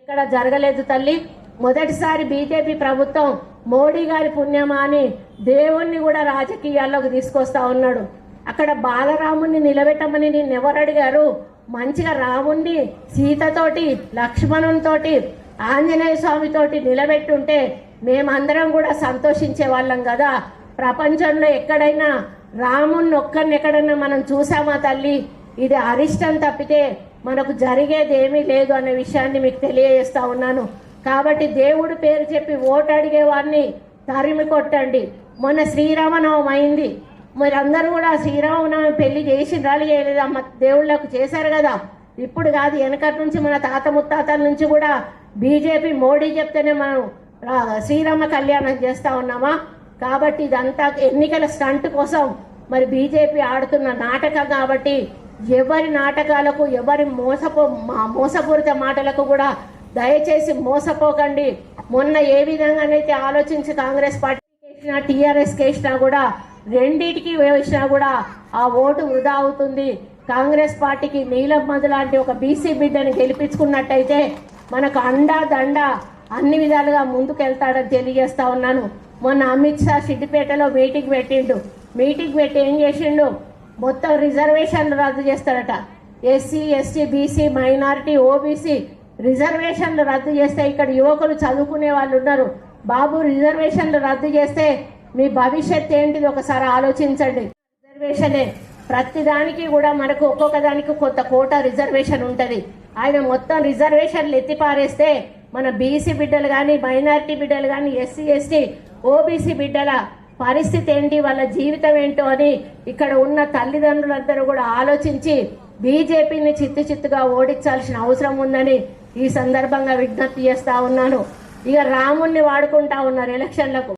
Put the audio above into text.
ఇక్కడ జరగలేదు తల్లి. మొదటిసారి బీజేపీ ప్రభుత్వం మోడీ గారి పుణ్యమా అని దేవుణ్ణి కూడా రాజకీయాల్లోకి తీసుకొస్తా ఉన్నాడు. అక్కడ బాలరాముణ్ణి నిలబెట్టమని నిన్ను ఎవరు అడిగారు? మంచిగా రాముణ్ణి సీతతోటి లక్ష్మణునితోటి ఆంజనేయ స్వామితోటి నిలబెట్టుంటే మేమందరం కూడా సంతోషించే వాళ్ళం కదా. ప్రపంచంలో ఎక్కడైనా రాముణ్ణి ఒక్కరిని ఎక్కడైనా మనం చూసామా తల్లి? ఇది అరిష్టం తప్పితే మనకు జరిగేది ఏమీ లేదు అనే విషయాన్ని మీకు తెలియజేస్తా ఉన్నాను. కాబట్టి దేవుడు పేరు చెప్పి ఓటు అడిగే వారిని తరిమి కొట్టండి. మొన్న శ్రీరామనవం అయింది. మరి అందరూ కూడా శ్రీరామనవమి పెళ్ళి చేసిండ్రా చేయలేదు అమ్మ దేవుళ్ళకు చేశారు కదా. ఇప్పుడు కాదు వెనకటి నుంచి మన తాత ముత్తాతల నుంచి కూడా బీజేపీ మోడీ చెప్తేనే మనం శ్రీరామ కళ్యాణం చేస్తా ఉన్నామా? కాబట్టి ఇదంతా ఎన్నికల స్టంట్ కోసం మరి బీజేపీ ఆడుతున్న నాటకం కాబట్టి ఎవరి నాటకాలకు ఎవరి మోసపో మోసపూరిత మాటలకు కూడా దయచేసి మోసపోకండి. మొన్న ఏ విధంగానైతే ఆలోచించి కాంగ్రెస్ పార్టీ వేసినా టీఆర్ఎస్ వేసినా కూడా రెండిటికి వేసినా కూడా ఆ ఓటు వృధా అవుతుంది. కాంగ్రెస్ పార్టీకి నీలమ్మది లాంటి ఒక బీసీ బిడ్డని గెలిపించుకున్నట్టయితే మనకు అండా దండ అన్ని విధాలుగా ముందుకెళ్తాడని తెలియజేస్తా ఉన్నాను. మొన్న అమిత్ షా సిద్దిపేటలో మీటింగ్ పెట్టిండు. మీటింగ్ పెట్టి ఏం చేసిండు? మొత్తం రిజర్వేషన్లు రద్దు చేస్తాడట SC ST BC minority OBC రిజర్వేషన్లు రద్దు చేస్తే ఇక్కడ యువకులు చదువుకునే వాళ్ళు ఉన్నారు. బాబు రిజర్వేషన్లు రద్దు చేస్తే మీ భవిష్యత్ ఏంటిది ఒకసారి ఆలోచించండి. రిజర్వేషనే ప్రతి దానికి కూడా మనకు ఒక్కొక్క దానికి కొంత కోట రిజర్వేషన్ ఉంటుంది. ఆయన మొత్తం రిజర్వేషన్లు ఎత్తిపారేస్తే మన బీసీ బిడ్డలు కానీ మైనారిటీ బిడ్డలు కానీ ఎస్సీ ఎస్టీ ఓబీసీ బిడ్డల పరిస్థితి ఏంటి? వాళ్ళ జీవితం ఏంటో అని ఇక్కడ ఉన్న తల్లిదండ్రులందరూ కూడా ఆలోచించి బీజేపీని చిత్తు చిత్తుగా ఓడించాల్సిన అవసరం ఉందని ఈ సందర్భంగా విజ్ఞప్తి చేస్తా ఉన్నాను. ఇక రాముణ్ణి వాడుకుంటా ఉన్నారు ఎలక్షన్లకు.